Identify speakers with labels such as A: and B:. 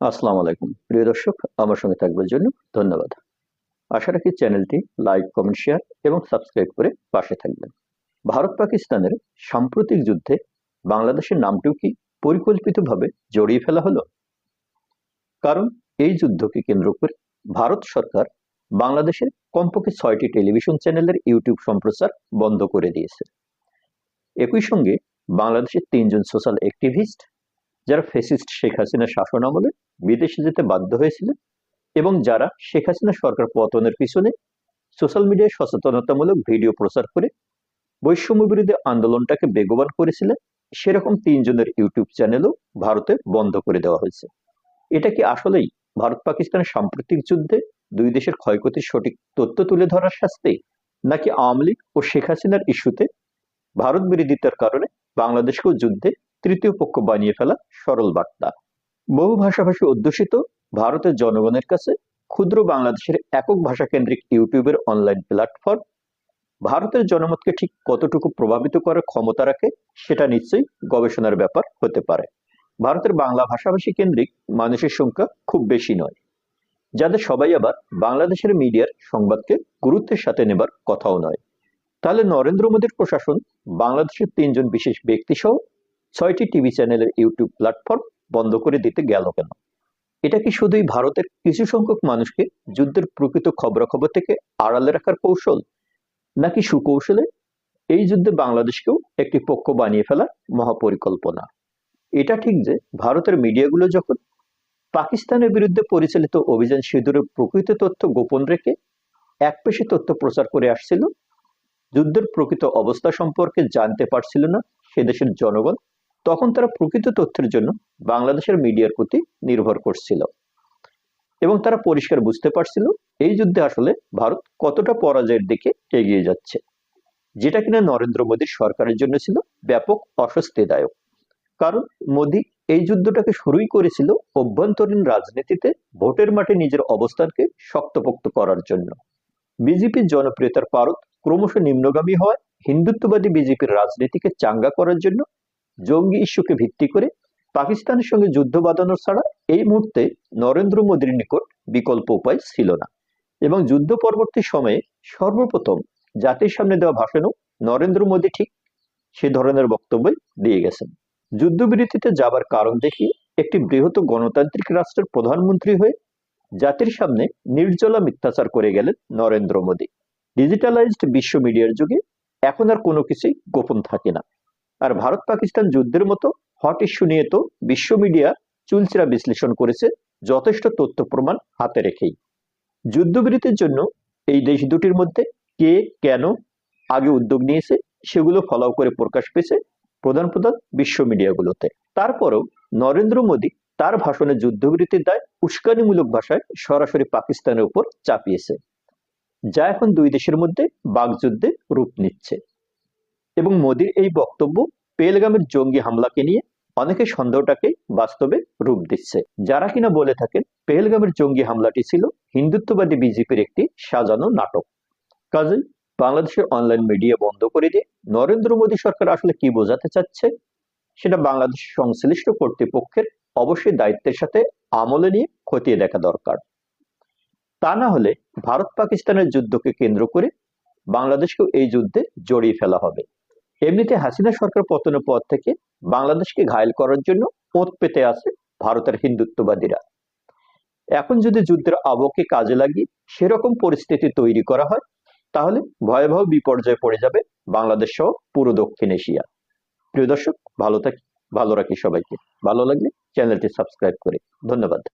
A: আসসালামু আলাইকুম। প্রিয় দর্শক, আমার সঙ্গে থাকবার জন্য ধন্যবাদ। আশা রাখি চ্যানেলটি লাইক, কমেন্ট, শেয়ার এবং সাবস্ক্রাইব করে পাশে থাকবেন। ভারত পাকিস্তানের সাম্প্রতিক যুদ্ধে বাংলাদেশের নামটিও কি পরিকল্পিতভাবে জড়িয়ে ফেলা হলো? কারণ এই যুদ্ধকে কেন্দ্র করে ভারত সরকার বাংলাদেশের কমপক্ষে ছয়টি টেলিভিশন চ্যানেলের ইউটিউব সম্প্রচার বন্ধ করে দিয়েছে। একই সঙ্গে বাংলাদেশের তিনজন সোশ্যাল অ্যাক্টিভিস্ট, যারা ফেসিস্ট শেখ হাসিনার শাসন আমলে বিদেশে যেতে বাধ্য হয়েছিলেন এবং যারা শেখ হাসিনা সরকার পতনের পিছনে সোশ্যাল মিডিয়ায় সচেতনতামূলক ভিডিও প্রচার করে বৈষম্য বিরোধী আন্দোলনটাকে বেগবান করেছিলেন, সেরকম তিনজনের ইউটিউব চ্যানেলও ভারতে বন্ধ করে দেওয়া হয়েছে। এটা কি আসলেই ভারত পাকিস্তানের সাম্প্রতিক যুদ্ধে দুই দেশের ক্ষয়ক্ষতির সঠিক তথ্য তুলে ধরার শাস্তি, নাকি আওয়ামী লীগ ও শেখ হাসিনার ইস্যুতে ভারত বিরোধিতার কারণে বাংলাদেশকেও যুদ্ধে তৃতীয় পক্ষ বানিয়ে ফেলা সরল বার্তা? বহু ভাষাভাষী অধ্যুষিত ভারতের জনগণের কাছে ক্ষুদ্র বাংলাদেশের একক ভাষা কেন্দ্রিক ইউটিউবের অনলাইন প্ল্যাটফর্ম ভারতের জনমতকে ঠিক কতটুকু প্রভাবিত করার ক্ষমতা রাখে সেটা নিশ্চয়ই গবেষণার ব্যাপার হতে পারে। ভারতের বাংলা ভাষাভাষী কেন্দ্রিক মানুষের সংখ্যা খুব বেশি নয়, যাদের সবাই আবার বাংলাদেশের মিডিয়ার সংবাদকে গুরুত্বের সাথে নেবার কথাও নয়। তাহলে নরেন্দ্র মোদীর প্রশাসন বাংলাদেশের তিনজন বিশেষ ব্যক্তি সহ ছয়টি টিভি চ্যানেলের ইউটিউব প্ল্যাটফর্ম বন্ধ করে দিতে গেল কেন? এটা কি শুধুই ভারতের কিছু সংখ্যক মানুষকে যুদ্ধের প্রকৃত খবরাখবর থেকে আড়ালে রাখার কৌশল, নাকি সুকৌশলে? এই যুদ্ধে বাংলাদেশকেও একটি পক্ষ বানিয়ে ফেলার মহাপরিকল্পনা। এটা ঠিক যে ভারতের মিডিয়াগুলো যখন পাকিস্তানের বিরুদ্ধে পরিচালিত অভিযান সিঁদুরের প্রকৃত তথ্য গোপন রেখে এক একপেশে তথ্য প্রচার করে আসছিল, যুদ্ধের প্রকৃত অবস্থা সম্পর্কে জানতে পারছিল না সে দেশের জনগণ তখন তারা প্রকৃত তথ্যের জন্য বাংলাদেশের মিডিয়ার প্রতি নির্ভর করছিল। এবং তারা পরিষ্কার বুঝতে পারছিল এই যুদ্ধে আসলে ভারত কতটা পরাজয়ের দিকে এগিয়ে যাচ্ছে, যেটা কিনা নরেন্দ্র মোদীর সরকারের জন্য ছিল ব্যাপক অস্বস্তিদায়ক। কারণ মোদী এই যুদ্ধটাকে শুরুই করেছিল অভ্যন্তরীণ রাজনীতিতে ভোটের মাঠে নিজের অবস্থানকে শক্তপোক্ত করার জন্য। বিজেপির জনপ্রিয়তার পারদ ক্রমশ নিম্নগামী হওয়ায় হিন্দুত্ববাদী বিজেপির রাজনীতিকে চাঙ্গা করার জন্য জঙ্গি ইস্যুকে ভিত্তি করে পাকিস্তানের সঙ্গে যুদ্ধ বাঁধানো ছাড়া এই মুহূর্তে নরেন্দ্র মোদীর নিকট বিকল্প উপায় ছিল না। এবং যুদ্ধ পরবর্তী সময়ে সর্বপ্রথম জাতির সামনে দেওয়া ভাষণও নরেন্দ্র মোদী ঠিক সে ধরনের বক্তব্যই দিয়ে গেছেন। যুদ্ধবিরতিতে যাবার কারণ দেখিয়ে একটি বৃহৎ গণতান্ত্রিক রাষ্ট্রের প্রধানমন্ত্রী হয়ে জাতির সামনে নির্জলা মিথ্যাচার করে গেলেন নরেন্দ্র মোদী। ডিজিটালাইজড বিশ্ব মিডিয়ার যুগে এখন আর কোনো কিছুই গোপন থাকে না। আর ভারত পাকিস্তান যুদ্ধের মতো হট ইস্যু নিয়ে তো বিশ্ব মিডিয়া চুলচিরা বিশ্লেষণ করেছে যথেষ্ট তথ্য প্রমাণ হাতে রেখেই। যুদ্ধবিরতির জন্য এই দেশ দুটির মধ্যে কে কেন আগে উদ্যোগ নিয়েছে সেগুলো ফলাও করে প্রকাশ পেয়েছে প্রধান প্রধান বিশ্ব মিডিয়াগুলোতে তারপরও নরেন্দ্র মোদী তার ভাষণে যুদ্ধবিরতির দায় উস্কানিমূলক ভাষায় সরাসরি পাকিস্তানের উপর চাপিয়েছে। যা এখন দুই দেশের মধ্যে বাগযুদ্ধে রূপ নিচ্ছে। এবং মোদীর এই বক্তব্য পেলগামের জঙ্গি হামলাকে নিয়ে অনেকে সন্দেহটাকে বাস্তবে রূপ দিচ্ছে। যারা কিনা বলে থাকেন পেহেলগামের জঙ্গি হামলাটি ছিল হিন্দুত্ববাদী বিজেপির একটি সাজানো নাটক। কাজেই বাংলাদেশের অনলাইন মিডিয়া বন্ধ করে দিয়ে নরেন্দ্র মোদী সরকার আসলে কি বোঝাতে চাচ্ছে? সেটা বাংলাদেশ সংশ্লিষ্ট কর্তৃপক্ষের অবশ্যই দায়িত্বের সাথে আমলে নিয়ে খতিয়ে দেখা দরকার। তা না হলে ভারত পাকিস্তানের যুদ্ধকে কেন্দ্র করে বাংলাদেশকেও এই যুদ্ধে জড়িয়ে ফেলা হবে। এমনিতে হাসিনা সরকার পতনের পর থেকে বাংলাদেশকে ঘায়ল করার জন্য ওত পেতে আছে ভারতের হিন্দুত্ববাদীরা। এখন যদি যুদ্ধের আবহকে কাজে লাগিয়ে সেরকম পরিস্থিতি তৈরি করা হয়, তাহলে ভয়াবহ বিপর্যয়ে পড়ে যাবে বাংলাদেশ সহ পুরো দক্ষিণ এশিয়া। প্রিয় দর্শক, ভালো থাকি, ভালো রাখি সবাইকে। ভালো লাগলে চ্যানেলটি সাবস্ক্রাইব করে। ধন্যবাদ।